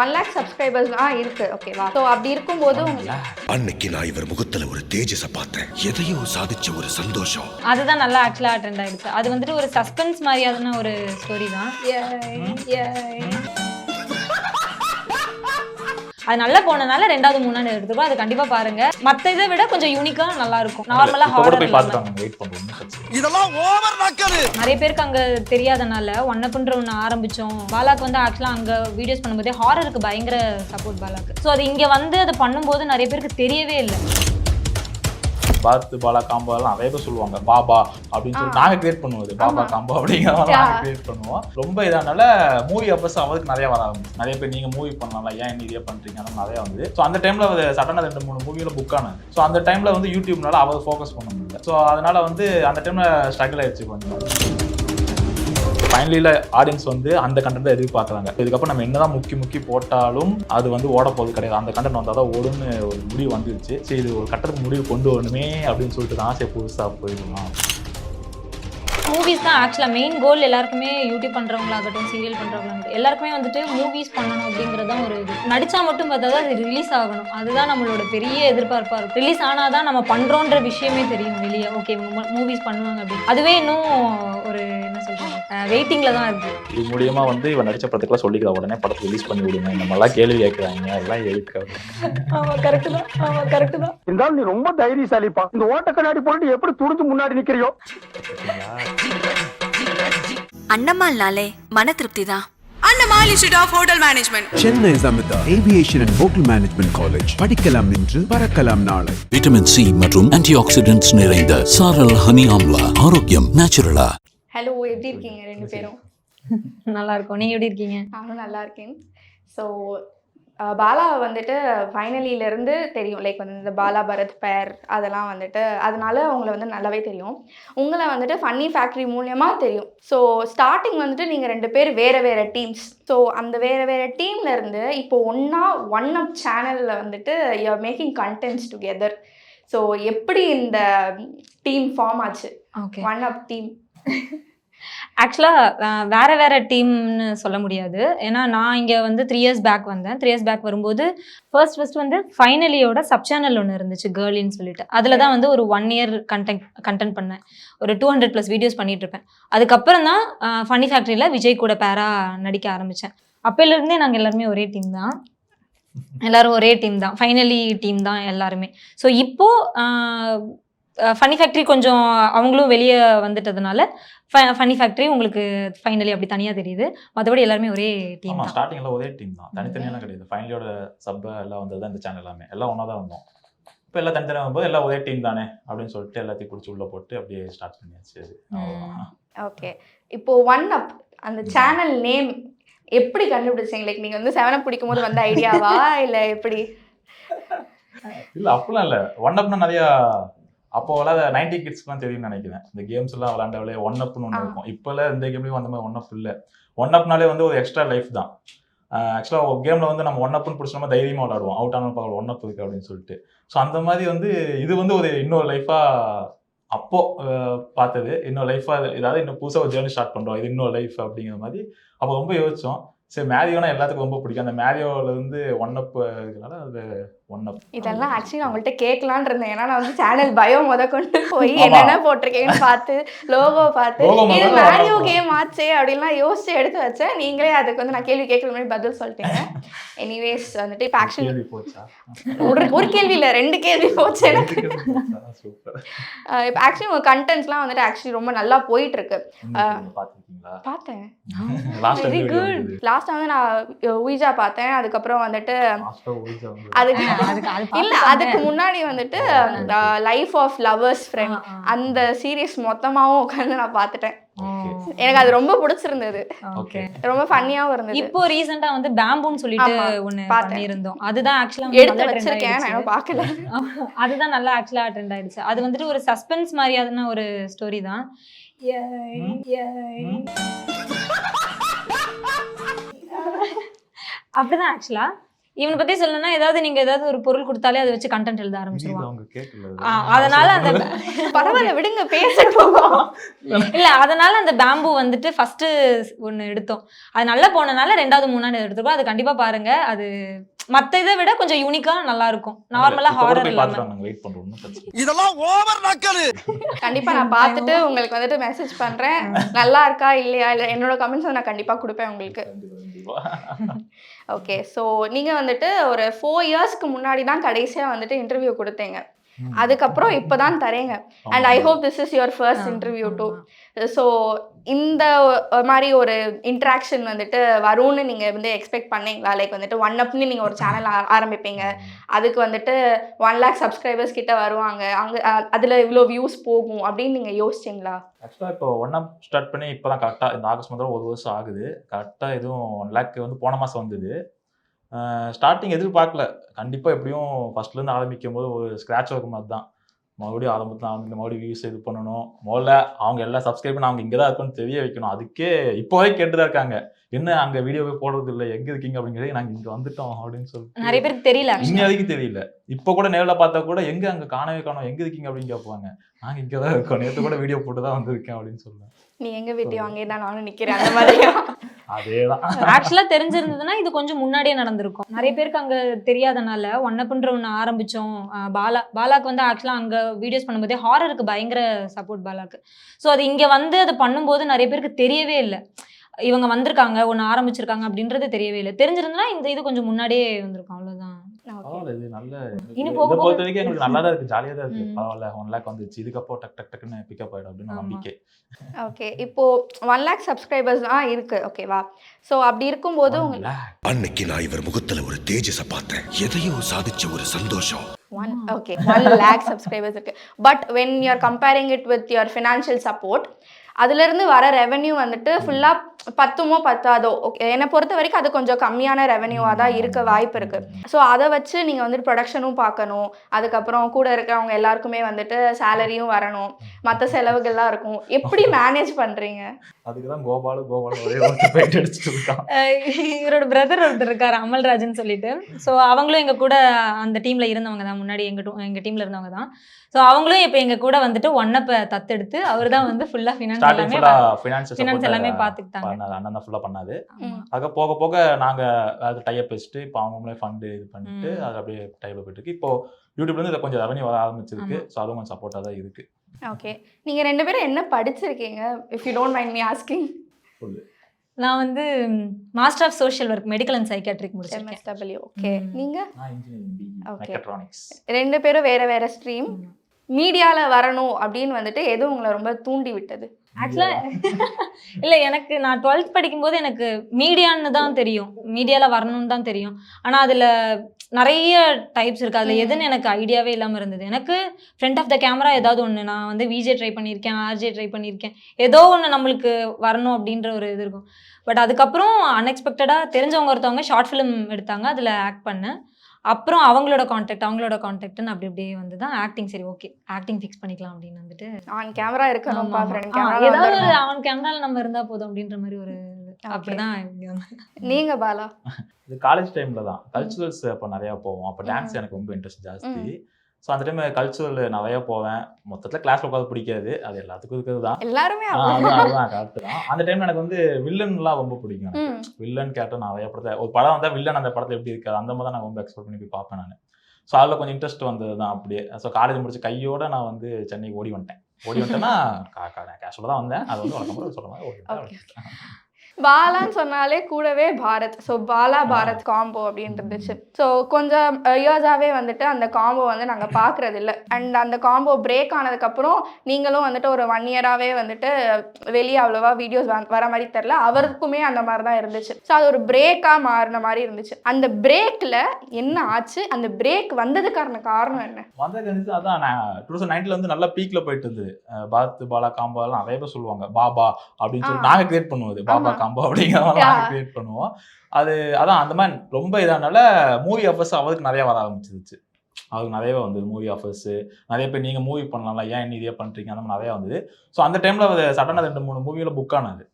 One lakh subscribers ஆ இருக்கு. ஓகேவா so அப்படி இருக்கும்போது அன்னைக்கு நான் இவர் முகத்துல ஒரு தேஜஸ பார்த்தேன். எதையோ சாதிச்ச ஒரு சந்தோஷம். அதுதான் நல்லா ஆக்சுவலாக ட்ரெண்ட் ஆயிடுச்சு. அது வந்துட்டு ஒரு சஸ்பென்ஸ் மாதிரியான ஒரு ஸ்டோரி தான். அது நல்லா போனனால ரெண்டாவது மூணாவது எடுத்துருக்கோம் அது கண்டிப்பா பாருங்க. மத்த இதை விட கொஞ்சம் யூனிக்கா நல்லா இருக்கும் நார்மலா இதெல்லாம் நிறைய பேருக்கு அங்க தெரியாதனால ஒன் அப்ன்ற ஒன்று ஆரம்பிச்சோம். பாலாக்கு வந்து ஆக்சுவலா அங்க வீடியோஸ் பண்ணும்போதே ஹாரருக்கு பயங்கர சப்போர்ட் பாலாக்கு. ஸோ அது இங்க வந்து அதை பண்ணும்போது நிறைய பேருக்கு தெரியவே இல்லை. பாத்து பாலா காம்போ எல்லாம் நிறைய பேர் சொல்லுவாங்க பாபா அப்படின்னு சொல்லி நாங்க கிரியேட் பண்ணுவோம் பாபா காம்போ அப்படிங்கிற மாதிரி நாங்க Yeah. கிரியேட் பண்ணுவோம். ரொம்ப இதனால மூவி அப்பஸ் அவருக்கு நிறைய வர ஆரம்பிச்சு. நிறைய பேர் நீங்க மூவி பண்ணலாம்ல ஏன் இதே பண்றீங்க? அந்த நிறைய வந்து ஸோ அந்த டைம்ல சடனா ரெண்டு மூணு மூவியில புக் ஆனது. ஸோ அந்த டைம்ல வந்து யூடியூப்னால அவர் ஃபோக்கஸ் பண்ண முடியல. ஸோ அதனால வந்து அந்த டைம்ல ஸ்ட்ரகிள் ஆயிடுச்சு கொஞ்சம். ஃபைனலியில் ஆடியன்ஸ் வந்து அந்த கண்டென்ட் எதிர்பார்க்குறாங்க. இதுக்கப்புறம் நம்ம என்னதான் முக்கி முக்கி போட்டாலும் அது வந்து ஓட போகிறது கிடையாது. அந்த கண்டென்ட் வந்தால் தான் ஓடுன்னு ஒரு முடிவு வந்துருச்சு. சரி இது ஒரு கட்டத்துக்கு முடிவு கொண்டு வரணுமே அப்படின்னு சொல்லிட்டு தான் சரி புதுசாக போயிடலாம் மூவிஸ் தான் ஆக்சுவலாக மெயின் கோல் எல்லாருக்குமே யூடியூப் பண்ணுறவங்களாகட்டும் சீரியல் பண்ணுறவங்களாகட்டும் எல்லாருக்குமே வந்துட்டு மூவிஸ் பண்ணணும் அப்படிங்கிறது தான் ஒரு இது. நடிச்சா மட்டும் பார்த்தா தான் அது ரிலீஸ் ஆகணும். அதுதான் நம்மளோட பெரிய எதிர்பார்ப்பாக இருக்கும். ரிலீஸ் ஆனால் தான் நம்ம பண்ணுறோன்ற விஷயமே தெரியும் வெளியே. ஓகே மூவிஸ் பண்ணுவாங்க அப்படின்னு. அதுவே இன்னும் ஒரு என்ன சொல்கிறது வெயிட்டிங்கில் தான் இருக்குது இது மூலியமா வந்து இவன் நடிச்ச படத்துக்குலாம் சொல்லிக்கிறா உடனே படத்தை ரிலீஸ் பண்ணி விடுங்க. மாதிரிலாம் கேள்வி கேட்குறாங்க. எல்லாம் எதுக்கு? ஆமாம் கரெக்டு தான். ஆமாம் கரெக்டு தான். இருந்தாலும் நீ ரொம்ப தைரியசாலிப்பா. இந்த ஓட்ட கண்ணாடி போட்டு எப்படி துணிஞ்சு முன்னாடி நிக்கிறியோ? அண்ணம்மாள்னாலே மன திருப்தி தான் Annamal institute of hotel management Chennai aviation and hotel management college படிக்கலாம் இன்று பறக்கலாம் நாளை. விட்டமின் சி மற்றும் ஆன்டி ஆக்சிடென்ட்ஸ் நிறைந்த சாரல் ஹனி ஆம்லா. ஆரோக்கியம் நேச்சுரலா ஹலோ எப்படி இருக்கீங்க ரெண்டு பேரும்? நல்லா இருக்கும். நீங்கள் எப்படி இருக்கீங்க? நானும் நல்லா இருக்கேன். ஸோ பாலா வந்துட்டு ஃபைனலியிலேருந்து தெரியும். லைக் வந்து இந்த பாலா பரத் பேர் அதெல்லாம் வந்துட்டு. அதனால உங்களை வந்து நல்லாவே தெரியும். உங்களை வந்துட்டு ஃபன்னி ஃபேக்ட்ரி மூலியமாக தெரியும். ஸோ ஸ்டார்டிங் வந்துட்டு நீங்கள் ரெண்டு பேர் வேறு வேறு டீம்ஸ் ஸோ அந்த வேறு வேறு டீம்ல இருந்து இப்போ ஒன்றா ஒன் அப் சேனலில் வந்துட்டு you're making contents together so எப்படி இந்த டீம் ஃபார்ம் ஆச்சு? ஓகே ஒன் அப் டீம் ஆக்சுவலாக வேற வேற டீம்னு சொல்ல முடியாது. ஏன்னா நான் இங்கே வந்து த்ரீ இயர்ஸ் பேக் வந்தேன். த்ரீ இயர்ஸ் பேக் வரும்போது ஃபர்ஸ்ட் ஃபர்ஸ்ட் வந்து ஃபைனலியோட சப் சேனல் ஒன்று இருந்துச்சு கேர்ளின்னு சொல்லிட்டு. அதில் தான் வந்து ஒரு ஒன் இயர் கண்டென்ட் கண்டென்ட் பண்ணேன். ஒரு டூ ஹண்ட்ரட் ப்ளஸ் வீடியோஸ் பண்ணிட்டு இருப்பேன். அதுக்கப்புறம் தான் ஃபன்னி ஃபேக்ட்ரியில் விஜய் கூட பேரா நடிக்க ஆரம்பித்தேன் அப்போலேருந்தே நாங்கள் எல்லாருமே ஒரே டீம் தான். எல்லாரும் ஒரே டீம் தான். ஃபைனலி டீம் தான் எல்லாருமே. ஸோ இப்போது ஃபன்னி ஃபேக்ட்ரி கொஞ்சம் அவங்களும் வெளியே வந்துட்டதுனால ஃபன்னி ஃபேக்ட்ரி உங்களுக்கு ஃபைனலி அப்படி தனியாக தெரியுது. மற்றபடி எல்லாருமே ஒரே டீம் தான். ஸ்டார்டிங்ல ஒரே டீம் தான். தனித்தனியெல்லாம் கிடையாது. ஃபைனலியோட சப் எல்லாம் வந்தது தான் இந்த சேனல் எல்லாமே. எல்லாம் ஒன்றா தான் வந்தோம். இப்போ எல்லாம் தனித்தனியாக வரும்போது எல்லாம் ஒரே டீம் தானே அப்படின்னு சொல்லிட்டு எல்லாத்தையும் பிடிச்சி உள்ள போட்டு அப்படியே ஸ்டார்ட் பண்ணியாச்சு. ஓகே இப்போ ஒன் அப் அந்த சேனல் நேம் எப்படி கண்டுபிடிச்சீங்க? லைக் நீங்க வந்து செவன் அப் பிடிக்கும் போது வந்த ஐடியாவா இல்ல எப்படி? இல்ல அப்படிலாம் இல்ல. ஒன் அப்னா நிறைய அப்போ விளாட நைன்டி கிட்ஸ்க்குலாம் தெரியும்னு நினைக்கிறேன். இந்த கேம்ஸ் எல்லாம் விளாண்டவளே ஒன் அப்னு ஒன்று. இருக்கும். இப்போல்லாம் இந்த கேம்லயும் அந்த மாதிரி ஒன் அப் இல்லை. ஒன் அப்னாலே வந்து ஒரு எக்ஸ்ட்ரா லைஃப் தான். ஆக்சுவலாக கேமில் வந்து நம்ம ஒன் அப்னு பிடிச்சோமா தைரியமாக விளாடுவோம் அவுட் ஆனால் பார்க்கலாம் ஒன் அப் இருக்கு அப்படின்னு சொல்லிட்டு. ஸோ அந்த மாதிரி வந்து இது வந்து ஒரு இன்னொரு லைஃபாக அப்போ பார்த்தது. இன்னொரு லைஃபாக ஏதாவது இன்னும் புதுசாக ஒரு ஜேர்னி ஸ்டார்ட் பண்ணுறோம் இது இன்னொரு லைஃப் அப்படிங்கிற மாதிரி அப்போ ரொம்ப யோசிச்சோம். சரி மேரியோனா எல்லாத்துக்கும் ரொம்ப பிடிக்கும். அந்த மேரியோவில் இருந்து ஒன் அப் இருக்கிறதுனால அது இதெல்லாம் ஆக்சுவலி நான் உங்கள்கிட்ட கேட்கலான்னு இருந்தேன். ஏன்னா நான் வந்து சேனல் பயோ முத கொண்டு போய். என்னென்ன போட்டிருக்கேன்னு பார்த்து லோகோ பார்த்து இது மேரியோ. கேம் ஆச்சே அப்படின்லாம் யோசிச்சு எடுத்து வச்சேன். நீங்களே அதுக்கு வந்து நான் கேள்வி கேட்கற மாதிரி பதில் சொல்லிட்டீங்க. எனிவேஸ் வந்துட்டு இப்போ ஆக்சுவலி ஒரு ஒரு கேள்வி இல்லை ரெண்டு கேள்வி போச்சு எனக்கு. இப்போ ஆக்சுவலி உங்க கண்டென்ட்ஸ்லாம் வந்துட்டு ஆக்சுவலி ரொம்ப நல்லா போயிட்டு இருக்கு பார்த்தேன். வெரி குட் லாஸ்ட் வந்து நான் ஊஜா பார்த்தேன். அதுக்கப்புறம் வந்துட்டு அதுக்கு அதுக்கு அது இல்ல அதுக்கு முன்னாடி வந்துட்டு லைஃப் ஆஃப் லவர்ஸ் ஃப்ரெண்ட். அந்த சீரியஸ் மொத்தமாவும் உட்காந்து நான் பார்த்துட்டேன் எனக்கு அது ரொம்ப பிடிச்சிருந்தது. ஓகே. ரொம்ப ஃபன்னியாவும் இருந்தது. இப்போ ரீசெண்டா வந்து பேம்பூன்னு சொல்லிட்டு ஒண்ணு. பண்ணியிருந்தோம். அதுதான் ஆக்சுவலா எடுத்து வச்சிருக்கேன் நான் பார்க்கல அதுதான் நல்லா ஆக்சுவலா ட்ரெண்ட் ஆயிடுச்சு. அது வந்துட்டு ஒரு சஸ்பென்ஸ் மாதிரியான ஒரு ஸ்டோரி தான். அப்படிதான் ஆக்சுவலா இவனை பத்தி சொல்லணும்னா ஏதாவது நீங்க ஏதாவது ஒரு பொருள் கொடுத்தாலே அதை வச்சு கண்டென்ட் எழுத இது ஆரம்பிச்சிருவான். அவங்க கேட்கல ஆ, அதனால அந்த பரவாயில்ல விடுங்க பேசட்டும். இல்ல அதனால அந்த பேம்பு வந்துட்டு ஃபர்ஸ்ட் ஒன்னு எடுத்தோம். அது நல்லா போனனால ரெண்டாவது மூணாவது எடுத்துருக்கோம். அது கண்டிப்பா பாருங்க. அது மத்த இதை விட கொஞ்சம் யூனிக்கா நல்லா இருக்கும் நார்மலா ஹாரர் இல்லாம. வெயிட் பண்றோம். இதெல்லாம் ஓவர் நக்கலு கண்டிப்பா நான் பார்த்துட்டு உங்களுக்கு வந்துட்டு மெசேஜ் பண்றேன். நல்லா இருக்கா இல்லையா? இல்ல என்னோட கமெண்ட்ஸ் நான் கண்டிப்பா கொடுப்பேன் உங்களுக்கு. ஓகே ஸோ நீங்க வந்துட்டு ஒரு ஃபோர் இயர்ஸ்க்கு முன்னாடி தான் கடைசியா வந்துட்டு இன்டர்வியூ கொடுத்தீங்க. அதுக்கப்புறம் இப்பதான் தரேங்க. And I hope this is your first interview too so இந்த மாதிரி ஒரு இன்ட்ராக்ஷன் வந்துட்டு வரும்னு நீங்க வந்து எக்ஸ்பெக்ட் பண்ணீங்களா? லைக் வந்துட்டு ஒன் அப்னு நீங்க ஒரு சேனல் ஆரம்பிப்பீங்க. அதுக்கு வந்துட்டு ஒன் லேக் சப்ஸ்கிரைபர்ஸ் கிட்ட வருவாங்க. அங்க அதுல இவ்வளோ வியூஸ் போகும் அப்படின்னு நீங்க யோசிச்சீங்களா? ஆக்சுவலாக இப்போ ஒன் அப் ஸ்டார்ட் பண்ணி இப்போ தான் கரெக்டாக இந்த ஆகஸ்ட் மாதம் ஒரு வருஷம் ஆகுது. கரெக்டாக எதுவும் ஒன் லேக் வந்து போன மாதம் வந்தது. ஸ்டார்டிங் எதிர்பார்க்கல. கண்டிப்பாக எப்படியும் ஃபர்ஸ்ட்லேருந்து ஆரம்பிக்கும் போது ஒரு ஸ்க்ராட்ச் ஒர்க் மாதிரி தான் மறுபடியும் ஆரம்பத்தில் ஆரம்பிக்க மறுபடியும் வியூஸ் இது பண்ணணும். முதல்ல அவங்க எல்லா சப்ஸ்கிரைப் பண்ணி அவங்க இங்கே தான் இருக்குன்னு தெரிய வைக்கணும். அதுக்கே இப்போ வரைக்கும் கேட்டு தான் இருக்காங்க. என்ன அங்கே வீடியோவே போடுறது இல்லை எங்கே இருக்கீங்க அப்படிங்கிறது நாங்கள் இங்கே வந்துட்டோம் அப்படின்னு சொல்லிட்டு நிறைய பேருக்கு தெரியல இன்னி actually. வரைக்கும் தெரியல. இப்போ கூட நேரில் பார்த்தா கூட எங்க அங்க காணவே காணோம் எங்க இருக்கீங்க அப்படின்னு கேட்பாங்க. நாங்க இங்க தான் இருக்கோம். நேத்து கூட வீடியோ போட்டு தான் வந்திருக்கேன் அப்படின்னு சொல்லுவேன். நீ எங்க வீட்டையும் அங்கே தான் நானும் நிக்கிறேன் அந்த மாதிரியா? அதேதான். ஆக்சுவலா தெரிஞ்சிருந்ததுன்னா இது கொஞ்சம் முன்னாடியே நடந்திருக்கும். நிறைய பேருக்கு அங்க தெரியாதனால ஒன்னப்புன்ற ஒன்று ஆரம்பிச்சோம். பாலா பாலாக்கு வந்து ஆக்சுவலா அங்க வீடியோஸ் பண்ணும்போதே ஹாரருக்கு பயங்கர சப்போர்ட் பாலாக்கு. ஸோ அது இங்க வந்து அது பண்ணும்போது நிறைய பேருக்கு தெரியவே இல்லை. இவங்க வந்திருக்காங்க ஒன்று ஆரம்பிச்சிருக்காங்க அப்படின்றது தெரியவே இல்லை. தெரிஞ்சிருந்தா இந்த இது கொஞ்சம் முன்னாடியே வந்திருக்கும் அவ்வளவுதான். பரவாயில்ல இது நல்ல பொறுத்த வரைக்கும் எங்களுக்கு நல்லா தான் இருக்கு ஜாலியா தான் இருக்கு. பரவாயில்ல ஒன் லேக் வந்துச்சு இதுக்கப்புறம் டக் டக் டக்குன்னு பிக்கப் ஆயிடும் அப்படின்னு. நம்பிக்கை. ஓகே இப்போ ஒன் லேக் சப்ஸ்கிரைபர்ஸ் தான் இருக்கு. ஓகேவா ஸோ அப்படி இருக்கும்போது. அன்னைக்கு நான் இவர் முகத்துல ஒரு தேஜஸ பார்த்தேன். எதையோ சாதிச்ச ஒரு சந்தோஷம். One okay one lakh subscribers இருக்கு. But when you are comparing it with your financial support அதுலேருந்து வர ரெவென்யூ வந்துட்டு ஃபுல்லாக பத்துமோ பத்தாதோ ஓகே என்னை பொறுத்த வரைக்கும் அது கொஞ்சம் கம்மியான ரெவென்யூவாக தான் இருக்க வாய்ப்பு இருக்கு. ஸோ அதை வச்சு நீங்கள் வந்துட்டு ப்ரொடக்ஷனும் பார்க்கணும். அதுக்கப்புறம் கூட இருக்கிறவங்க எல்லாருக்குமே வந்துட்டு சேலரியும் வரணும். மற்ற செலவுகள்லாம் இருக்கும். எப்படி மேனேஜ் பண்ணுறீங்க அதுக்கு தான் கோபாலு இவரோட பிரதர் ஒருத்தர் இருக்காரு அமல்ராஜன் சொல்லிட்டு. ஸோ அவங்களும் எங்க கூட அந்த டீம்ல இருந்தவங்க தான். முன்னாடி எங்க டூ- எங்க டீம்ல இருந்தவங்க தான். ஸோ அவங்களும் இப்போ எங்க கூட வந்துட்டு ஒன்னப்ப தத்தெடுத்து அவர் தான் வந்து ஃபுல்லா ஃபினான்ஸ் எல்லாமே ஃபினான்ஸ் எல்லாமே பார்த்துக்கிட்டாங்க. பண்ணாது அண்ணன் தான் ஃபுல்லா பண்ணாது. அதுக்கு போக போக நாங்க அது டைப் வச்சுட்டு இப்போ அவங்களே ஃபண்டு இது பண்ணிட்டு. அது அப்படியே டைப்ல போயிட்டு இருக்கு. இப்போ யூடியூப்ல இருந்து இதை கொஞ்சம் ரெவன்யூ வர ஆரம்பிச்சிருக்கு. ஸோ அதுவும் கொஞ்சம் சப்போர்ட்டா தான் இருக்கு. ஓகே நீங்கள் ரெண்டு பேரும் என்ன படிச்சிருக்கீங்க? If you don't mind me asking நான் வந்து master of social work medical and psychiatric முடிச்சிருக்கேன். ஓகே. நீங்கள் நான் இன்ஜினியரிங் Okay. மெக்கட்ரானிக்ஸ் ரெண்டு பேரும் வேற வேற ஸ்ட்ரீம். மீடியாவில் வரணும் அப்படின்னு வந்துட்டு எது உங்களை ரொம்ப தூண்டி விட்டது. ஆக்சுவலா இல்ல எனக்கு நான் டுவெல்த் படிக்கும்போது எனக்கு மீடியான்னு தான் தெரியும். மீடியால வரணும்னு தான் தெரியும். ஆனா அதுல நிறைய டைப்ஸ் இருக்கு. அதுல. எதுன்னு எனக்கு ஐடியாவே இல்லாம இருந்தது. எனக்கு ஃப்ரண்ட் ஆஃப் த கேமரா ஏதாவது ஒண்ணு நான் வந்து விஜே ட்ரை பண்ணியிருக்கேன் ஆர்ஜே ட்ரை பண்ணியிருக்கேன். ஏதோ ஒண்ணு நம்மளுக்கு வரணும் அப்படின்ற ஒரு இது இருக்கும். பட் அதுக்கப்புறம் அன்எக்ஸ்பெக்டடா தெரிஞ்சவங்க ஒருத்தவங்க ஷார்ட் ஃபிலிம் எடுத்தாங்க. அதுல ஆக்ட் பண்ணேன். அப்புறம் அவங்களோட காண்டாக்ட் அவங்களோட காண்டாக்ட்னு அப்படி அப்படியே வந்து தான் ஆக்டிங் சரி ஓகே ஆக்டிங் ஃபிக்ஸ் பண்ணிக்கலாம் அப்படின்னு வந்துட்டு. On camera. ஆ, ஏதாவது ஒரு கேமரா அவன் கேமரால நம்ம இருந்தா போதும் அப்படின்ற மாதிரி ஒரு. அப்படிதான். நீங்க பாலா? இது காலேஜ் டைம்ல தான். கல்ச்சுரல்ஸ் அப்போ நிறைய போவோம். அப்போ டான்ஸ் எனக்கு ரொம்ப இன்ட்ரெஸ்ட் ஜாஸ்தி. ஸோ அந்த டைம் கல்ச்சுரல் நிறைய போவேன். மொத்தத்தில் கிளாஸ்ல உட்காந்து பிடிக்காது. அது எல்லாத்துக்கும் இருக்கிறது தான். எல்லாருமே அதுதான் கரெக்ட் தான். அந்த டைம்ல எனக்கு வந்து வில்லன்லாம் ரொம்ப பிடிக்கும். வில்லன் கேரக்டர் நிறைய படத்தை ஒரு படம் வந்தா வில்லன் அந்த படத்துல எப்படி இருக்காது அந்த மாதிரி தான் நான் ரொம்ப எக்ஸ்பெக்ட் பண்ணி போய் பார்ப்பேன் நான். ஸோ அதில் கொஞ்சம் இன்ட்ரெஸ்ட் வந்தது தான் அப்படியே. ஸோ காலேஜ் முடிச்சு கையோட நான் வந்து சென்னைக்கு ஓடி வந்துட்டேன். ஓடி வந்துட்டேன்னா கேஷுவலாக தான் வந்தேன். அது வந்து வழக்கம் சொல்ற மாதிரி ஓடி பாலான்னு சொன்னாலே கூடவே பாரத். ஸோ பாலா பாரத் காம்போ அப்படின்னு இருந்துச்சு ஸோ கொஞ்சம் இயர்ஸாகவே வந்துட்டு அந்த காம்போ வந்து நாங்கள் பார்க்குறது இல்லை அண்ட் அந்த காம்போ பிரேக் ஆனதுக்கப்புறம் நீங்களும் வந்துட்டு ஒரு ஒன் இயராகவே வந்துட்டு வெளியே அவ்வளோவா வீடியோஸ் வர மாதிரி தெரில அவருக்குமே அந்த மாதிரி தான் இருந்துச்சு. ஸோ அது ஒரு பிரேக்காக மாறின மாதிரி இருந்துச்சு. அந்த பிரேக்கில் என்ன ஆச்சு? அந்த பிரேக் வந்ததுக்கான காரணம் என்ன? வந்த கணிச்சு அதான் நான் டூ தௌசண்ட் நைன்ல வந்து நல்லா பீக்ல போயிட்டு இருந்தது. பாத் பாலா காம்போ எல்லாம் நிறைய பேர் சொல்லுவாங்க. பாபா அப்படின்னு சொல்லி ஆ. நாங்க கிரியேட் பண்ணுவோம் இது. பாபா. காம்போ அப்படிங்கிற மாதிரி நாங்க Yeah. கிரியேட் பண்ணுவோம். அது அதான் அந்த மாதிரி ரொம்ப இதானால மூவி ஆஃபர்ஸ் அவருக்கு நிறைய வர ஆரம்பிச்சிருச்சு. அவருக்கு நிறையவே வந்தது மூவி ஆஃபர்ஸ் நிறைய பேர் நீங்க மூவி பண்ணலாம்ல ஏன் இன்னும் இதே பண்றீங்க? அந்த மாதிரி நிறைய வந்தது. ஸோ அந்த டைம்ல சடனாக ரெண்டு மூணு மூவியில புக் ஆனது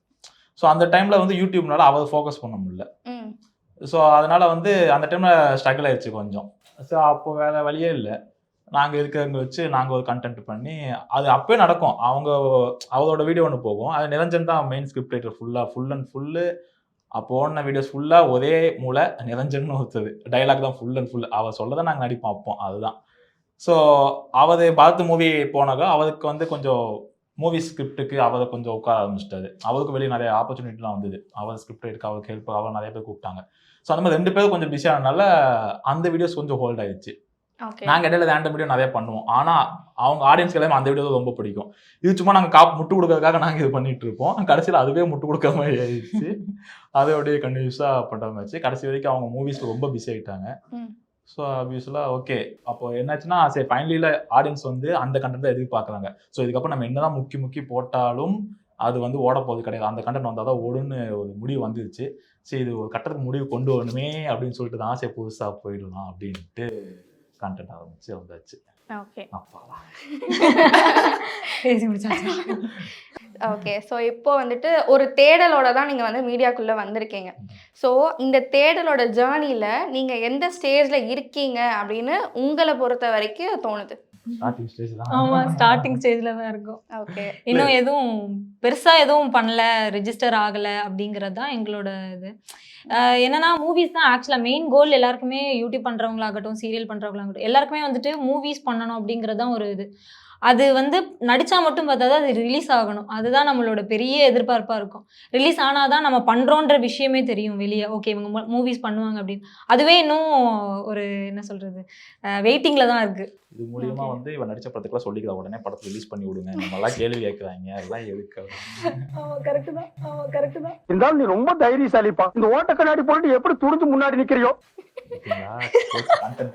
ஸோ அந்த டைம்ல வந்து யூடியூப்னால அவர் ஃபோக்கஸ் பண்ண முடியல. ஸோ அதனால வந்து அந்த டைமில் ஸ்ட்ரகிள் ஆயிடுச்சு கொஞ்சம். ஸோ அப்போ வேற வழியே இல்லை. நாங்கள் இருக்கிறவங்க வச்சு நாங்கள் ஒரு கண்டென்ட் பண்ணி அது அப்பவே நடக்கும். அவங்க அவரோட வீடியோ ஒன்று போகும். அது நிரஞ்சன் தான் மெயின் ஸ்கிரிப்ட் ரைட்டர் ஃபுல்லாக ஃபுல் அண்ட் ஃபுல்லு அப்போ ஓடின வீடியோஸ் ஃபுல்லாக ஒரே மூளை நிரஞ்சன் ஒருத்தது. டைலாக் தான் ஃபுல் அண்ட் ஃபுல் அவர் சொல்லதான் நாங்கள் நடிப்போம் அப்போ அதுதான். ஸோ அவர் பார்த்து மூவி போனாக்கா அவருக்கு வந்து கொஞ்சம் மூவி ஸ்கிரிப்டுக்கு அவரை கொஞ்சம் உட்கார ஆரம்பிச்சிட்டாரு. அவருக்கு வெளியே நிறைய ஆப்பர்ச்சுனிட்டிலாம் வந்தது. அவர் ஸ்கிரிப்ட் ரைட்டருக்கு அவருக்கு ஹெல்ப் அவர் நிறைய பேர் கூப்பிட்டாங்க. ஸோ அந்த மாதிரி ரெண்டு பேரும் கொஞ்சம் பிஸியானனால அந்த வீடியோஸ் கொஞ்சம் ஹோல்ட் ஆயிடுச்சு. நாங்கள் இடையில ரேண்டம் வீடியோ நிறைய பண்ணுவோம். ஆனால் அவங்க ஆடியன்ஸ்க்கு எல்லாமே அந்த வீடியோ ரொம்ப பிடிக்கும். இது சும்மா நாங்கள் காப் முட்டு கொடுக்கறதுக்காக நாங்கள் இது பண்ணிட்டு இருப்போம். கடைசியில் அதுவே முட்டு கொடுக்குற மாதிரி ஆயிடுச்சு. அது அப்படியே கண்டினியூஸாக பண்ணுற மாதிரி கடைசி வரைக்கும் அவங்க மூவிஸில் ரொம்ப பிஸி ஆயிட்டாங்க. ம். ஸோ ஆப்வியஸ்லாக ஓகே அப்போ என்னாச்சுன்னா சரி ஃபைனலியில் ஆடியன்ஸ் வந்து அந்த கண்டென்ட் தான் எதிர்பார்க்குறாங்க. ஸோ இதுக்கப்புறம் நம்ம என்னதான் முக்கி முக்கி போட்டாலும் அது வந்து ஓட போகுது கிடையாது. அந்த கண்டென்ட் வந்தால் தான் ஓடுன்னு ஒரு முடிவு வந்துருச்சு. சரி இது ஒரு கட்டத்துக்கு முடிவு கொண்டு வரணுமே அப்படின்னு சொல்லிட்டு தான் சரி புதுசாக போயிடலாம் அப்படின்ட்டு கண்டென்ட் ஆரம்பிச்சு வந்தாச்சு ஓகே அப்பாவா பேசி முடிச்சாச்சு ஓகே ஸோ இப்போ வந்துட்டு ஒரு தேடலோட தான் நீங்கள் வந்து மீடியாக்குள்ளே வந்திருக்கீங்க. ஸோ இந்த தேடலோட ஜேர்னியில் நீங்கள் எந்த ஸ்டேஜில் இருக்கீங்க அப்படின்னு உங்களை பொறுத்த வரைக்கும் தோணுது. ஸ்டார்டிங் ஸ்டேஜ் தான். ஆமா ஸ்டார்டிங் ஸ்டேஜ்ல தான் இருக்கும். ஓகே இன்னும் எதுவும் பெருசா எதுவும் பண்ணல ரெஜிஸ்டர் ஆகல அப்படிங்கிறது தான் எங்களோட இது. என்னன்னா மூவிஸ் தான் ஆக்சுவலாக மெயின் கோல் எல்லாருக்குமே யூடியூப் பண்றவங்களாகட்டும் சீரியல் பண்றவங்களாகட்டும் எல்லாருக்குமே வந்துட்டு மூவிஸ் பண்ணணும் அப்படிங்கிறது தான் ஒரு இது. அது வந்து நடிச்சா மட்டும் பார்த்தா அது ரிலீஸ் ஆகணும். அதுதான் நம்மளோட பெரிய எதிர்பார்ப்பா இருக்கும். ரிலீஸ் ஆனாதான் நம்ம பண்றோன்ற விஷயமே தெரியும் வெளியே. ஓகே இவங்க மூவிஸ் பண்ணுவாங்க அப்படின்னு. அதுவே இன்னும் ஒரு என்ன சொல்றது வெயிட்டிங்ல தான் இருக்கு. இது மூலியமா Okay. வந்து இவன் நடிச்ச படத்துக்குலாம் சொல்லிக்கலாம் உடனே படத்தை ரிலீஸ் பண்ணி விடுங்க. நம்ம எல்லாம் கேள்வி கேட்குறாங்க. அதெல்லாம் எதுக்கு கரெக்ட் தான். கரெக்ட் தான். இருந்தாலும் நீ ரொம்ப தைரியசாலிப்பா. இந்த ஓட்ட கண்ணாடி போட்டு எப்படி துணிஞ்சு முன்னாடி நிக்கிறியோ? Content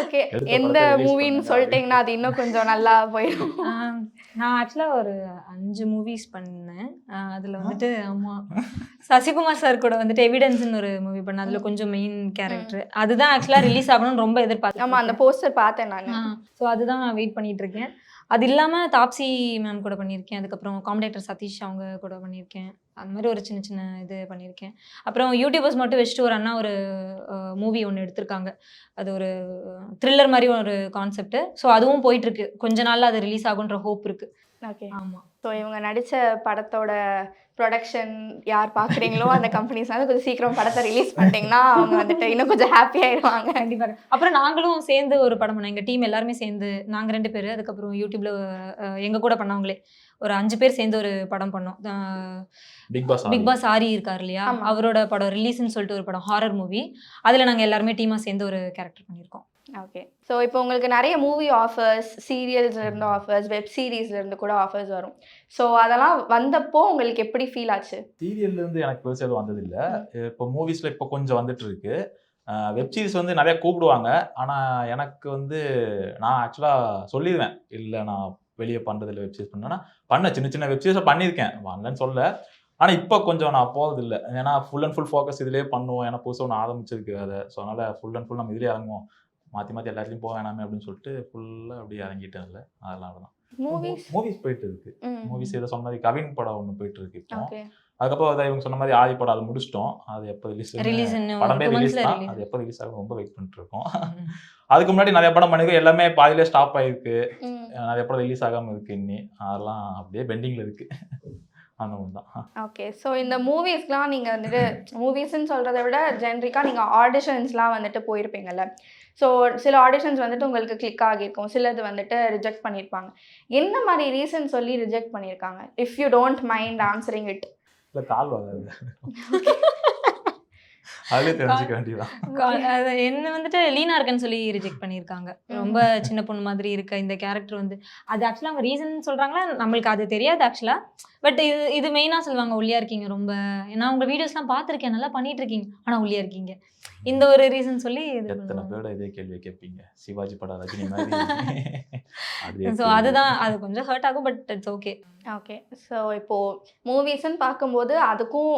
okay. எந்த மூவின்னு சொல்லிட்டீங்கன்னா அது இன்னும் கொஞ்சம் நல்லா போயிடும். நான் ஆக்சுவலாக ஒரு அஞ்சு மூவிஸ் பண்ணேன். ஆஹ் அதுல வந்துட்டு ஆமா சசிகுமார் சார் கூட வந்துட்டு எவிடன்ஸ்னு ஒரு மூவி பண்ணேன். அதுல கொஞ்சம் மெயின் கேரக்டர் அதுதான் ஆக்சுவலாக ரிலீஸ் ஆகணும்னு ரொம்ப எதிர்பார்த்தேன் ஆமா அந்த போஸ்டர் பார்த்தேன் நான். ஸோ அதுதான் நான் வெயிட் பண்ணிட்டு இருக்கேன். அது இல்லாம தாப்சி மேம் கூட பண்ணியிருக்கேன் அதுக்கப்புறம் காமெடேட்டர் சதீஷ் அவங்க கூட பண்ணியிருக்கேன் அந்த மாதிரி ஒரு சின்ன சின்ன இது பண்ணியிருக்கேன் அப்புறம் யூடியூபர்ஸ் மட்டும் வச்சுட்டு ஒரு அண்ணா ஒரு மூவி ஒன்று எடுத்திருக்காங்க. அது ஒரு த்ரில்லர் மாதிரி ஒரு கான்செப்ட் ஸோ அதுவும் போயிட்டு இருக்கு. கொஞ்ச நாள்ல அது ரிலீஸ் ஆகுன்ற ஹோப் இருக்கு. ஓகே ஆமா. ஸோ இவங்க நடிச்ச படத்தோட ப்ரொடக்ஷன் யார் பார்க்குறீங்களோ அந்த கம்பெனிஸ் வந்து கொஞ்சம் சீக்கிரம் படத்தை ரிலீஸ் பண்ணிட்டீங்கன்னா அவங்க வந்துட்டு இன்னும் கொஞ்சம் ஹாப்பி ஆயிடுவாங்க. கண்டிப்பாக அப்புறம் நாங்களும் சேர்ந்து ஒரு படம் பண்ணோம். எங்கள் டீம் எல்லாருமே சேர்ந்து நாங்கள் ரெண்டு பேர் அதுக்கப்புறம் யூடியூப்ல அஹ், எங்க கூட பண்ணவங்களே ஒரு அஞ்சு பேர் சேர்ந்து ஒரு படம் பண்ணோம். Bigg Boss Bigg Boss Aari. இருக்கார் இல்லையா. அவரோட படம் ரிலீஸ்னு சொல்லிட்டு ஒரு படம் ஹாரர் மூவி அதில் நாங்கள் எல்லாருமே டீமாக சேர்ந்து ஒரு கேரக்டர் பண்ணியிருக்கோம். ஓகே ஸோ இப்போ உங்களுக்கு நிறைய மூவி ஆஃபர்ஸ் சீரியல்ஸ்ல இருந்து ஆஃபர்ஸ் வெப் சீரிஸ்ல இருந்து கூட ஆஃபர்ஸ் வரும். ஸோ அதெல்லாம் வந்தப்போ உங்களுக்கு எப்படி ஃபீல் ஆச்சு? சீரியல்ல இருந்து எனக்கு பெருசாக எதுவும் வந்தது இல்ல இப்போ மூவிஸ்ல இப்போ கொஞ்சம் வந்துட்டு இருக்கு. வெப் சீரிஸ் வந்து நிறைய கூப்பிடுவாங்க. ஆனா எனக்கு வந்து நான் ஆக்சுவலா சொல்லிடுவேன் இல்லை நான் வெளியே பண்றது இல்லை வெப் சீரிஸ் பண்ணேன்னா பண்ண சின்ன சின்ன வெப் சீரிஸை பண்ணியிருக்கேன். வரலன்னு சொல்ல ஆனா இப்போ கொஞ்சம் நான் போறது இல்லை ஏன்னா ஃபுல் அண்ட் ஃபுல் ஃபோக்கஸ் இதுலயே பண்ணுவோம். ஏன்னா புதுசாக ஒன்று ஆரம்பிச்சிருக்கு அதை. ஸோ அதனால ஃபுல் அண்ட் ஃபுல் நம்ம இதுலயே இறங்குவோம். மாற்றி மாற்றி எல்லாத்துலையும் போக வேணாமே அப்படின்னு சொல்லிட்டு ஃபுல்லாக அப்படியே இறங்கிட்டேன் இல்லை அதனால தான் மூவிஸ் மூவிஸ் போயிட்டு இருக்கு. மூவிஸ் இதை சொன்ன மாதிரி கவின் படம் ஒன்று போயிட்டு இருக்கு இப்போ. அதுக்கப்புறம் அதை இவங்க சொன்ன மாதிரி ஆதி படம் அதை முடிச்சிட்டோம். அது எப்போ ரிலீஸ் படமே ரிலீஸ் தான். அது எப்போ ரிலீஸ் ஆகும் ரொம்ப வெயிட் பண்ணிட்டு இருக்கோம் அதுக்கு முன்னாடி நிறைய படம் பண்ணிருக்கோம். எல்லாமே பாதியிலே ஸ்டாப் ஆயிருக்கு. நிறைய படம் ரிலீஸ் ஆகாம இருக்கு இன்னி. அதெல்லாம் அப்படியே பெண்டிங்ல இருக்கு. அந்த மாதிரி தான் ஓகே ஸோ இந்த மூவிஸ்லாம் நீங்கள் வந்துட்டு மூவிஸ்ன்னு சொல்கிறத விட ஜென்ரிக்காக நீங்கள் ஆடிஷன்ஸ்லாம் வந்துட்டு போயிருப்பீங்கல்ல. ஸோ சில ஆடிஷன்ஸ் வந்துட்டு உங்களுக்கு கிளிக் ஆகியிருக்கும். சிலது வந்துட்டு ரிஜெக்ட் பண்ணியிருப்பாங்க. என்ன மாதிரி ரீசன் சொல்லி ரிஜெக்ட் பண்ணியிருக்காங்க? If you don't mind answering it இல்ல கால் வராது என்ன வந்துட்டு லீனா இருக்குன்னு சொல்லி ரிஜெக்ட் பண்ணியிருக்காங்க. ரொம்ப சின்ன பொண்ணு மாதிரி இருக்க இந்த கேரக்டர் வந்து. அது ஆக்சுவலாக அவங்க ரீசன் சொல்றாங்களா? நம்மளுக்கு அது தெரியாது ஆக்சுவலா பட் இது இது மெயினாக சொல்லுவாங்க ஒல்லியா இருக்கீங்க ரொம்ப. நான் உங்க வீடியோஸ்லாம் பார்த்துருக்கேன் நல்லா பண்ணிட்டு இருக்கீங்க. ஆனா ஒல்லியா இருக்கீங்க. இந்த ஒரு ரீசன் சொல்லி எத்தனை பேரோட இதே கேள்வி கேட்பீங்க? சிவாஜி படம் ரஜினி மாதிரி. அதே ஸோ. அதுதான் அது கொஞ்சம் ஹர்ட் ஆகும் but it's okay okay so இப்போது மூவிஸ்ன்னு பார்க்கும்போது அதுக்கும்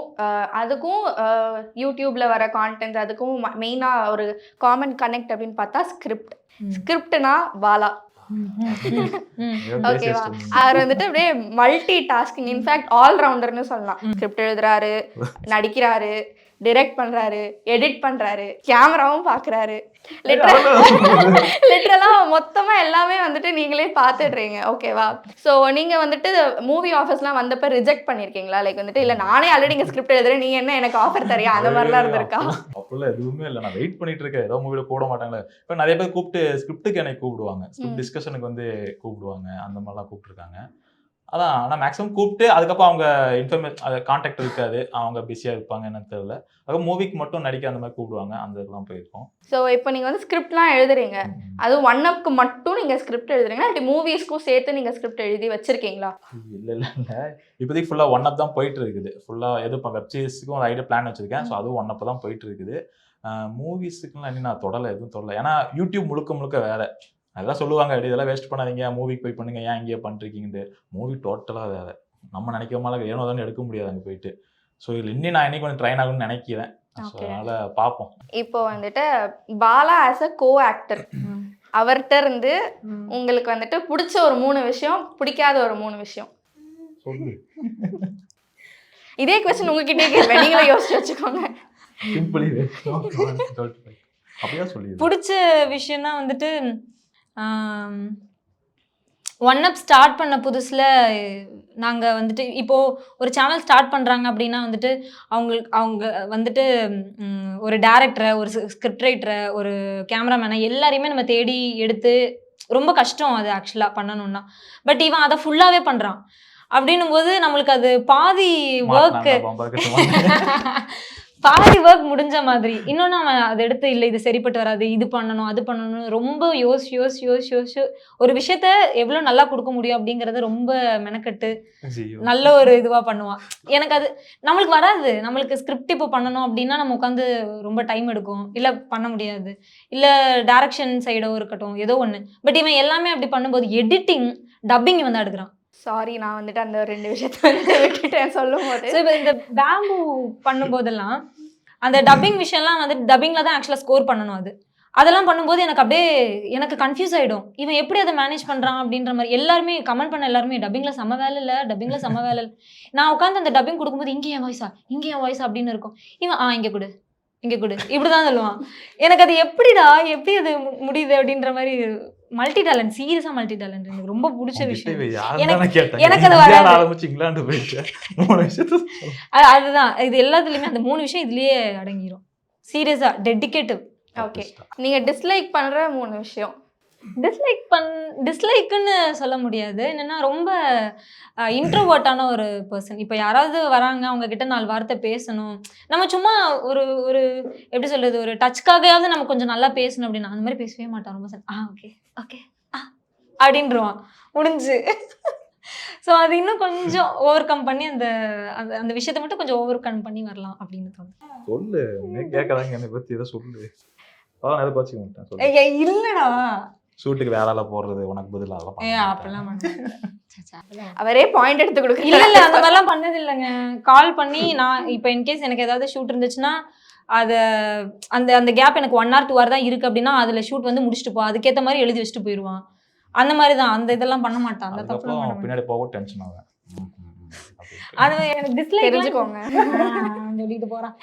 அதுக்கும் அஹ், யூடியூப்ல வர கான்டென்ட் அதுக்கும் மெயினாக ஒரு காமன் கனெக்ட் அப்படின்னு பார்த்தா ஸ்கிரிப்ட் ஸ்கிரிப்ட்னா இவன் ஓகேவா? அவர் வந்துட்டு அப்படியே multi tasking in fact all ரவுண்டர்னு சொல்லலாம் ஸ்கிரிப்ட் எழுதுறாரு நடிக்கிறாரு டிரெக்ட் பண்றாரு எடிட் பண்றாரு கேமராவும் பாக்குறாரு. லிட்ரலா மொத்தமா எல்லாமே வந்துட்டு நீங்களே பார்த்துடுறீங்க ஓகேவா ஸோ நீங்க வந்துட்டு மூவி ஆஃபர்ஸ்லாம் வந்தப்ப ரிஜெக்ட் பண்ணிருக்கீங்களா? லைக் வந்துட்டு இல்ல நானே ஆல்ரெடி இங்க ஸ்கிரிப்ட் எழுதுறேன் நீ என்ன எனக்கு ஆஃபர் தரியா அந்த மாதிரிலாம் இருந்திருக்கா? அப்படிலாம் எதுவுமே இல்லை. நான் வெயிட் பண்ணிட்டு இருக்கேன் ஏதோ மூவில போட மாட்டாங்களே. இப்போ நிறைய பேர் கூப்பிட்டு ஸ்கிரிப்டுக்கு எனக்கு கூப்பிடுவாங்க. ஸ்கிரிப்ட் டிஸ்கஷனுக்கு வந்து கூப்பிடுவாங்க. அந்த மாதிரிலாம் கூப்பிட்டுருக்காங்க. அதான் ஆனால் மேக்ஸிமம் கூப்பிட்டு அதுக்கப்புறம் அவங்க இன்ஃபர்மேஷன் அது கான்டாக்ட் இருக்காது. அவங்க பிஸியாக இருப்பாங்க என்னன்னு தெரியல. அதுக்கு மூவிக்கு மட்டும் நடிக்க அந்த மாதிரி கூப்பிடுவாங்க அந்த இதெல்லாம் போயிருக்கோம். ஸோ இப்போ நீங்க வந்து ஸ்கிரிப்ட்லாம் எழுதுறீங்க. அதுவும் ஒன் அப்க்கு மட்டும் நீங்க ஸ்கிரிப்ட் எழுதுறீங்களா? இல்லாட்டி மூவிஸ்க்கும் சேர்த்து நீங்க ஸ்கிரிப்ட் எழுதி வச்சிருக்கீங்களா? இல்லை இல்லை இல்லை. இப்போதைக்கு ஃபுல்லாக ஒன் அப் தான் போயிட்டு இருக்குது ஃபுல்லாக எது இப்போ வெப் சீரிஸுக்கும் ஒரு ஐடியா பிளான் வச்சிருக்கேன். ஸோ அதுவும் ஒன் அப் தான் போயிட்டு இருக்குது மூவிஸுக்குலாம் இன்னும் நான் தொடலை எதுவும் தொடலை. ஏன்னா யூடியூப் முழுக்க முழுக்க வேற அதெல்லாம் சொல்லுவாங்க "டேய், இதெல்லாம் வேஸ்ட் பண்ணாதீங்க மூவிக்கு போய் பண்ணுங்க ஏன் இங்கேயே பண்ணிருக்கீங்கன்ட்டு மூவி டோட்டலாக வேற. நம்ம நினைக்கிற மாதிரி ஏனோ தான் எடுக்க முடியாது அங்கே போயிட்டு. ஸோ இதில் இன்னும் நான் இன்னைக்கு கொஞ்சம் ட்ரைன் ஆகும்னு நினைக்கிறேன். அதனால பார்ப்போம். இப்போ வந்துட்டு Bala as a co actor அவர்கிட்ட இருந்து உங்களுக்கு வந்துட்டு பிடிச்ச ஒரு மூணு விஷயம் பிடிக்காத ஒரு மூணு விஷயம். சொல்லு. இதே கொஸ்டின் உங்ககிட்டயே கேட்பேன். நீங்களே யோசிச்சு வச்சுக்கோங்க. பிடிச்ச விஷயம்னா வந்துட்டு ஒன் அப் ஸ்டார்ட் பண்ண புதுசில் நாங்கள் வந்துட்டு இப்போது ஒரு சேனல் ஸ்டார்ட் பண்ணுறாங்க அப்படின்னா வந்துட்டு அவங்களுக்கு அவங்க வந்துட்டு ஒரு டேரக்டரை ஒரு ஸ்கிரிப்ட் ரைட்டரை ஒரு கேமராமேனை எல்லாரையுமே நம்ம தேடி எடுத்து ரொம்ப கஷ்டம் அது ஆக்சுவலாக பண்ணணும்னா. பட் இவன் அதை ஃபுல்லாகவே பண்ணுறான் அப்படின்னும் போது நம்மளுக்கு அது பாதி ஒர்க்கு பாதி ஒர்க் முடிஞ்ச மாதிரி. இன்னொன்று அவன் அதை எடுத்து இல்லை இது சரிப்பட்டு வராது இது பண்ணணும் அது பண்ணணும் ரொம்ப யோசி யோசி யோசி யோசி ஒரு விஷயத்த எவ்வளோ நல்லா கொடுக்க முடியும் அப்படிங்கறத ரொம்ப மெனக்கட்டு நல்ல ஒரு இதுவாக பண்ணுவான் எனக்கு அது நம்மளுக்கு வராது. நம்மளுக்கு ஸ்கிரிப்ட் இப்போ பண்ணணும் அப்படின்னா நம்ம உட்காந்து ரொம்ப டைம் எடுக்கும். இல்லை பண்ண முடியாது. இல்லை டைரக்ஷன் சைடோ இருக்கட்டும் ஏதோ ஒன்று பட் இவன் எல்லாமே அப்படி பண்ணும்போது எடிட்டிங் டப்பிங் வந்து எடுக்கிறான். சாரி நான் வந்துட்டு அந்த ரெண்டு விஷயத்த வந்துட்டு விட்டுட்டேன் சொல்லும் போது ஸோ இப்போ இந்த பேம்பு பண்ணும்போதெல்லாம் அந்த டப்பிங் விஷயம்லாம் வந்து டப்பிங்கில் தான் ஆக்சுவலாக ஸ்கோர் பண்ணணும் அது. அதெல்லாம் பண்ணும்போது எனக்கு அப்படியே எனக்கு கன்ஃபியூஸ் ஆகிடும் இவன் எப்படி அதை மேனேஜ் பண்ணுறான் அப்படின்ற மாதிரி. எல்லாருமே கமெண்ட் பண்ண எல்லாருமே டப்பிங்கில் செம்ம வேலை இல்லை டப்பிங்கில் செம்ம வேலை இல்லை. நான் உட்காந்து அந்த டப்பிங் கொடுக்கும்போது இங்கே என் வாய்ஸா இங்கே என் வாய்ஸ் அப்படின்னு இருக்கும். இவன் ஆ இங்கே கொடு. இங்கே கொடு. இப்படி தான் சொல்லுவான். எனக்கு அது எப்படிடா? எப்படி அது முடியுது அப்படின்ற மாதிரி மல்டி டேலண்ட் சீரியஸாக மல்டி டேலண்ட் எனக்கு ரொம்ப பிடிச்ச விஷயம். எனக்கு- எனக்கு அது வராது. ஆரம்பிச்சு இங்கிலாந்து போயிட்டு அதுதான். இது எல்லாத்துலயுமே அந்த மூணு விஷயம் இதுலயே அடங்கிரும். சீரியஸா டெடிகேட்டிவ் ஓகே நீங்க டிஸ்லைக் பண்ற மூணு விஷயம். டிஸ்லைக் பண் டிஸ்லைக்குன்னு சொல்ல முடியாது. என்னன்னா ரொம்ப இன்ட்ரோவர்ட்டான ஒரு பர்சன் இப்போ யாராவது வராங்க அவங்க கிட்ட நாலு வார்த்தை பேசணும். நம்ம சும்மா ஒரு ஒரு எப்படி சொல்றது? ஒரு டச்சுக்காகையாவது நம்ம கொஞ்சம் நல்லா பேசணும் அப்படின்னா அந்த மாதிரி பேசவே மாட்டான் ரொம்ப ஆ ஓகே ஓகே ஆ அப்படின்றான் முடிஞ்சு. ஸோ அது இன்னும் கொஞ்சம் ஓவர் கம் பண்ணி அந்த அந்த அந்த விஷயத்தை மட்டும் கொஞ்சம் ஓவர் கம் பண்ணி வரலாம் அப்படின்னு தோணும் சொல்லு. கேட்கறாங்க என்னை பத்தி ஏதோ சொல்லு. அதான் எதை மாட்டேன். சொல்லு. ஏய், ஏய், இல்லடா. ஷூட்டுக்கு வேற ஆளா போடுறது உனக்கு பதில் அதெல்லாம் ஏ அவரே பாயிண்ட் எடுத்து கொடுக்க இல்ல இல்ல அந்த மாதிரிலாம் பண்ணது இல்லைங்க கால் பண்ணி நான் இப்போ இன்கேஸ் எனக்கு ஏதாவது ஷூட் இருந்துச்சுன்னா அதை அந்த அந்த கேப் எனக்கு ஒன் ஹவர் டூ ஹவர் தான் இருக்கு அப்படின்னா அதுல ஷூட் வந்து முடிச்சுட்டு போ அதுக்கேற்ற மாதிரி எழுதி வச்சுட்டு போயிடுவான் அந்த மாதிரி தான். அந்த இதெல்லாம் பண்ண மாட்டான். அந்த மாட்டான். பின்னாடி போக டென்ஷன் ஆகும் அது எனக்கு டிஸ்லைக் தெரிஞ்சுக்கோங்க. சொல்லிட்டு போறான்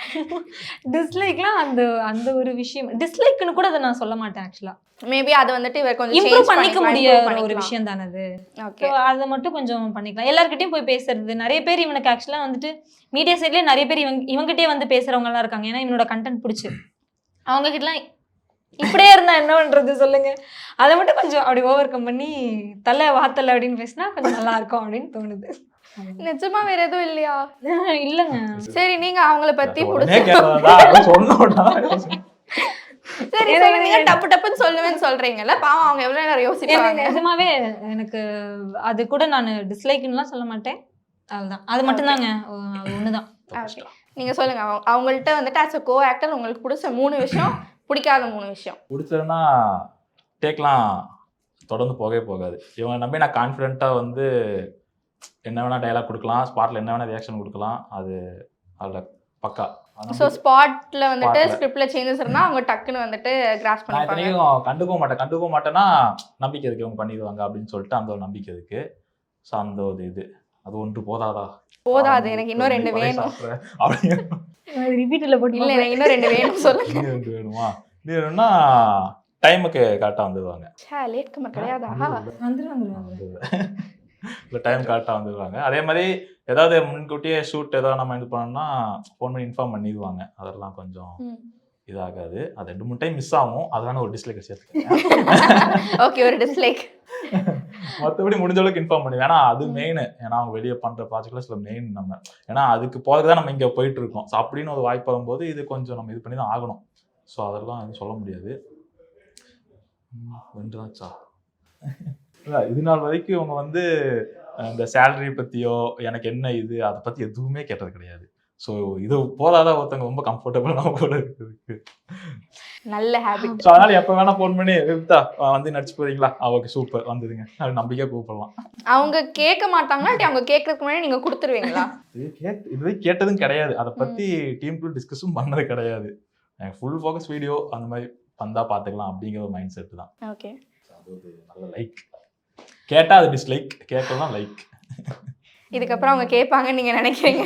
டிஸ்லைக்லாம் அந்த அந்த ஒரு விஷயம். டிஸ்லைக்னு கூட அதை நான் சொல்ல மாட்டேன் ஆக்சுவலா மேபி அது வந்துட்டு இவர் கொஞ்சம் இம்ப்ரூவ் பண்ணிக்க முடியாத ஒரு விஷயம் தானே அது. ஓகே அதை மட்டும் கொஞ்சம் பண்ணிக்கலாம். எல்லார்கிட்டயும் போய் பேசுறது. நிறைய பேர் இவனுக்கு ஆக்சுவலாக வந்துட்டு மீடியா சைட்லேயே நிறைய பேர் இவங்க இவங்ககிட்டயே வந்து பேசுறவங்கலாம் இருக்காங்க. ஏன்னா இவனோட கண்டென்ட் பிடிச்சி. அவங்க கிட்டலாம் இப்படியே இருந்தா என்ன பண்றது சொல்லுங்க. அதை மட்டும் கொஞ்சம் அப்படி ஓவர் கம் பண்ணி தலை வாத்தலை அப்படின்னு பேசினா கொஞ்சம் நல்லா இருக்கும் அப்படின்னு தோணுது. நிஜமா வேற எதுவும் இல்லையா? இல்லைங்க. சரி நீங்க அவங்கள பத்தி. சரி நீங்க டப்பு டப்புன்னு சொல்லுவேன்னு சொல்றீங்கல்ல பாவம் அவங்க எவ்வளவு நேரம் யோசிப்பாங்க. நிஜமாவே எனக்கு அது கூட நான் டிஸ்லைக்குன்னுலாம் சொல்ல மாட்டேன். அதுதான் அது மட்டும்தாங்க. ஒண்ணுதான். நீங்க சொல்லுங்க அவங்க- அவங்கள்ட்ட வந்துட்டு ஆஸ் அ கோ ஆக்டர் உங்களுக்கு பிடிச்ச மூணு விஷயம் பிடிக்காத மூணு விஷயம். பிடிச்சதுன்னா டேக்லாம் தொடர்ந்து போகவே போகாது. இவனை நம்பி நான் கான்ஃபிடென்ட்டாக வந்து என்ன வேணா டயலாக் கொடுக்கலாம். ஸ்பாட்டில் என்ன வேணா ரியாக்ஷன் கொடுக்கலாம். அது அதில் பக்கா. ஸோ ஸ்பாட்ல வந்துட்டு. ஸ்கிரிப்ட்ல சேஞ்சஸ் இருந்தா அவங்க டக்குன்னு வந்துட்டு கிராஸ் இத்தனைக்கும் கண்டுக்க மாட்டேன். கண்டுக்க மாட்டேன்னா நம்பிக்கை இருக்கு. இவங்க பண்ணிடுவாங்க அப்படின்னு சொல்லிட்டு அந்த ஒரு நம்பிக்கை இருக்கு. ஸோ அந்த ஒரு இது. அது ஒன்று போதாதா? போதாது. எனக்கு இன்னும் ரெண்டு வேணும். ரிப்பீட்டில் போட்டு இல்ல எனக்கு இன்னும் ரெண்டு வேணும். சொல்லுங்க. ரெண்டு வேணுமா? இது வேணும்னா டைமுக்கு கரெக்டாக வந்துடுவாங்க லேட் கமர் கிடையாதா? வந்துடும் இல்லை டைம் கரெக்டாக வந்துடுவாங்க அதே மாதிரி ஏதாவது முன்கூட்டியே ஷூட் ஏதாவது நம்ம இது பண்ணோம்னா ஃபோன் பண்ணி இன்ஃபார்ம் பண்ணிடுவாங்க. அதெல்லாம் கொஞ்சம். இதாகாது. அது ரெண்டு மூணு டைம் மிஸ் ஆகும். அதனால ஒரு டிஸ்லைக் சேர்த்துக்கேன் ஓகே ஒரு டிஸ்லைக் மற்றபடி முடிஞ்ச அளவுக்கு இன்ஃபார்ம் பண்ணி ஏன்னா அது மெயின் ஏன்னா அவங்க வெளியே பண்ணுற ப்ராஜெக்ட்ல சில மெயின் நம்ம. ஏன்னா அதுக்கு போகிறது தான் நம்ம இங்கே போயிட்டு இருக்கோம் ஸோ அப்படின்னு ஒரு வாய்ப்பு வரும்போது இது கொஞ்சம் நம்ம இது பண்ணி தான் ஆகணும். ஸோ அதெல்லாம் சொல்ல முடியாது. ரெண்டு இது நாள் வரைக்கும் இவங்க வந்து இந்த சேலரி பற்றியோ எனக்கு என்ன இது அதை பற்றி எதுவுமே கேட்டது கிடையாது. ஸோ இது போதாதான் ஒருத்தவங்க ரொம்ப கம்ஃபர்டபுள் நம்ம கூட இருக்குது நல்ல ஹேபிட் ஸோ அதனால எப்போ வேணா ஃபோன் பண்ணி விப்தா வந்து நடிச்சு போறீங்களா? ஓகே சூப்பர் வந்துடுங்க. அது நம்பிக்கையாக கூப்பிடலாம். அவங்க கேட்க மாட்டாங்களா அவங்க கேட்கறதுக்கு முன்னாடி நீங்க கொடுத்துருவீங்களா? இது கேட் இதுவே கேட்டதும் கிடையாது. அதை பத்தி டீமுக்குள்ள டிஸ்கஸும் பண்ணது கிடையாது. எனக்கு ஃபுல் ஃபோக்கஸ் வீடியோ அந்த மாதிரி வந்தா பாத்துக்கலாம் அப்படிங்கிற ஒரு மைண்ட் செட் தான் ஓகே அது ஒரு நல்ல லைக் கேட்டா அது டிஸ்லைக் கேட்கலாம் லைக் இதுக்கப்புறம் அவங்க கேட்பாங்கன்னு நீங்க நினைக்கிறீங்க?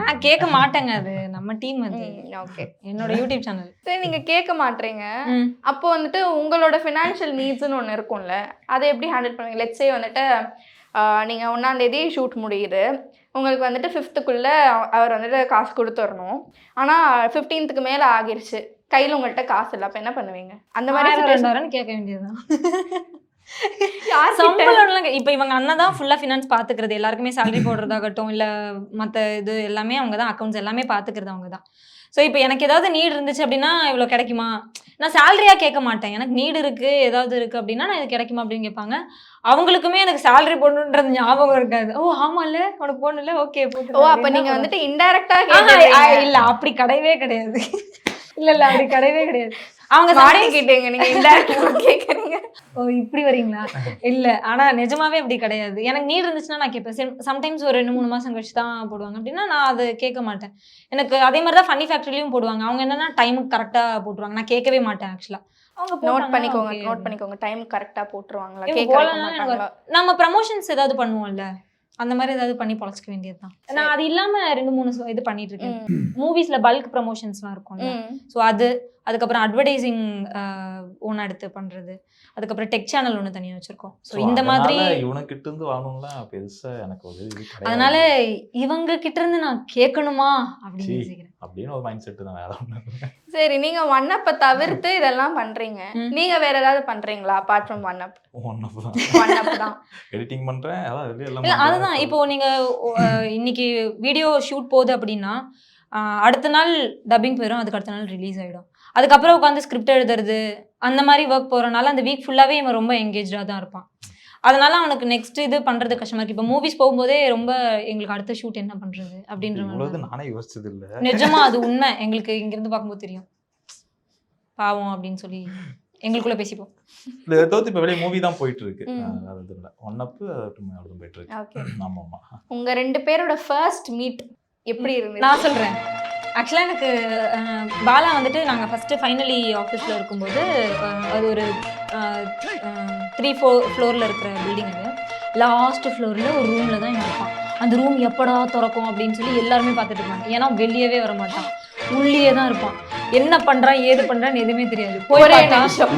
நான் கேட்க மாட்டேங்க அது. நம்ம டீம் அது. ஓகே என்னோட யூடியூப் சேனல் சரி நீங்க கேட்க மாட்டீங்க. அப்போ வந்துட்டு உங்களோட ஃபினான்ஷியல் நீட்ஸ்னு ஒன்று இருக்கும்ல அதை எப்படி ஹேண்டில் பண்ணுவீங்க? லெட்ஸே வந்துட்டு ஆஹ், நீங்க ஒன்றாம் தேதி ஷூட் முடியுது. உங்களுக்கு வந்துட்டு ஃபிஃப்த்துக்குள்ள அவர் வந்துட்டு காசு கொடுத்துடணும். ஆனால் ஃபிஃப்டீன்த்துக்கு மேலே ஆகிருச்சு. கையில் உங்கள்கிட்ட காசு இல்லை. அப்போ என்ன பண்ணுவீங்க? அந்த மாதிரி கேட்க வேண்டியதுதான்? சம்பளம்லாம் இப்ப இவங்க அண்ணன் தான் ஃபுல்லா ஃபினான்ஸ் பாத்துக்கிறது. எல்லாருக்குமே salary போடுறதாகட்டும் இல்ல மத்த இது எல்லாமே அவங்க தான் அக்கௌண்ட்ஸ் எல்லாமே பாத்துக்கிறது அவங்க தான். ஸோ இப்போ எனக்கு ஏதாவது நீட் இருந்துச்சு அப்படின்னா இவ்வளோ கிடைக்குமா? நான் சேலரியாக கேட்க மாட்டேன். எனக்கு நீடு இருக்கு ஏதாவது இருக்கு அப்படின்னா நான் இது கிடைக்குமா அப்படின்னு கேட்பாங்க. அவங்களுக்குமே எனக்கு சேலரி போடணுன்றது ஞாபகம் இருக்காது. ஓ ஆமால்ல? உனக்கு போடணும்ல? ஓகே போட்டு ஓ அப்போ நீங்கள் வந்துட்டு இன்டைரக்டா இல்ல அப்படி கிடையவே கிடையாது. இல்ல இல்ல அப்படி கிடையவே கிடையாது. அவங்க sometimes- மாட்டிக்கிட்டீங்க நீங்கள் இன்டைரக்டா கேட்குறீங்க ஓ இப்படி வரீங்களா? இல்ல ஆனா நிஜமாவே அப்படி கிடையாது. எனக்கு நீட் இருந்துச்சுன்னா நான் கேட்பேன். சம்டைம்ஸ் ஒரு ரெண்டு மூணு மாசம் கழிச்சு தான் போடுவாங்க. அப்படின்னா நான் அதை கேட்க மாட்டேன். எனக்கு அதே மாதிரி தான் ஃபன்னி ஃபேக்டரிலையும் போடுவாங்க. அவங்க என்னன்னா டைமுக்கு கரெக்டா போட்டுருவாங்க. நான் கேட்கவே மாட்டேன் ஆக்சுவலா அவங்க நோட் பண்ணிக்கோங்க. நோட் பண்ணிக்கோங்க. டைம் கரெக்டாக போட்டுருவாங்களா? கேட்க நம்ம ப்ரமோஷன்ஸ் ஏதாவது பண்ணுவோம்ல. அந்த மாதிரி ஏதாவது பண்ணி பொழைச்சிக்க வேண்டியதுதான். நான் அது இல்லாம ரெண்டு மூணு சு- இது பண்ணிட்டு இருக்கேன். மூவிஸ்ல பல்க் ப்ரமோஷன்ஸ்லாம் இருக்கும்ல. ம். ஸோ அது அதுக்கப்புறம் அட்வர்டைசிங் ஒன்று எடுத்து பண்றது. அதுக்கப்புறம் டெக் சேனல் ஒன்று தனியாக வச்சிருக்கோம். ஸோ இந்த மாதிரி இவனுக்கிட்ட இருந்து வாங்கணும்ல? பெருசா எனக்கு ஒரு. அதனால இவங்க கிட்ட இருந்து நான் கேட்கணுமா? அப்படின்னு. யோசிக்கிறேன். அப்படின்னு ஒரு மைண்ட் செட் தான் வேற ஒண்ணு சரி நீங்க ஒன் அப்பை தவிர்த்து இதெல்லாம் பண்றீங்க. ம். நீங்க வேற ஏதாவது பண்றீங்களா அப்பார்ட் ஃப்ரம் ஒன் அப் தான். ஒன் அப் தான். எடிட்டிங் பண்றேன் அதான். அதுதான். இப்போ நீங்க அஹ், இன்னைக்கு வீடியோ ஷூட் போகுது அப்படின்னா அடுத்த நாள் டப்பிங் போயிடும் அதுக்கு அடுத்த நாள் ரிலீஸ் ஆயிடும். அதுக்கப்புறம் உட்காந்து ஸ்கிரிப்ட் எழுதுறது அந்த மாதிரி ஒர்க் போறனால அந்த வீக் ஃபுல்லாவே இவன் ரொம்ப எங்கேஜாக தான் இருப்பான். அதனால அவனுக்கு நெக்ஸ்ட் இது பண்றது கஷ்டமா இருக்கு. இப்போ மூவிஸ் போகும்போதே ரொம்ப எங்களுக்கு அடுத்த ஷூட் என்ன பண்றது அப்படின்ற நானே யோசிச்சது இல்ல. நிஜமா அது உண்மை. எங்களுக்கு இங்கிருந்து பார்க்கும்போது தெரியும். பாவம் அப்படின்னு சொல்லி எங்களுக்குள்ள பேசிப்போம். இந்த தோத்து இப்ப வெளியே மூவி தான் போயிட்டு இருக்கு. அது இல்ல. ஒன் அப் அது போயிட்டு இருக்கு. ஓகே ஆமா ஆமா உங்க ரெண்டு பேரோட ஃபர்ஸ்ட் மீட் எப்படி இருந்துச்சு நான் சொல்கிறேன் ஆக்சுவலாக எனக்கு பாலா வந்துட்டு நாங்கள் ஃபஸ்ட்டு ஃபைனலி ஆஃபீஸில் இருக்கும்போது அது ஒரு த்ரீ ஃபோர் ஃப்ளோரில் இருக்கிற பில்டிங் அது. லாஸ்ட் ஃப்ளோரில் ஒரு ரூமில் தான் இருப்பான் அந்த ரூம் எப்படா திறக்கும் அப்படின்னு சொல்லி எல்லாருமே பார்த்துட்டு இருப்பாங்க ஏன்னா வெளியவே வர மாட்டான். உள்ளே தான் இருப்பான். என்ன பண்ணுறான் ஏது பண்ணுறான்னு எதுவுமே தெரியாது. ஒரே நிமிஷம்.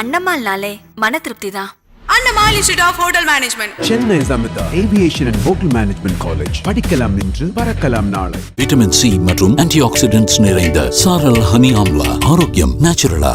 அண்ணம்மாள்னாலே மன திருப்தி தான். Annamal institute of hotel management Chennai Amrita aviation and hotel management college படிக்கலாம் இன்று பறக்கலாம் நாளை. விட்டமின் சி மற்றும் ஆன்டி ஆக்சிடென்ட்ஸ் நிறைந்த சாரல் ஹனி ஆம்லா ஆரோக்கியம் நேச்சுரலா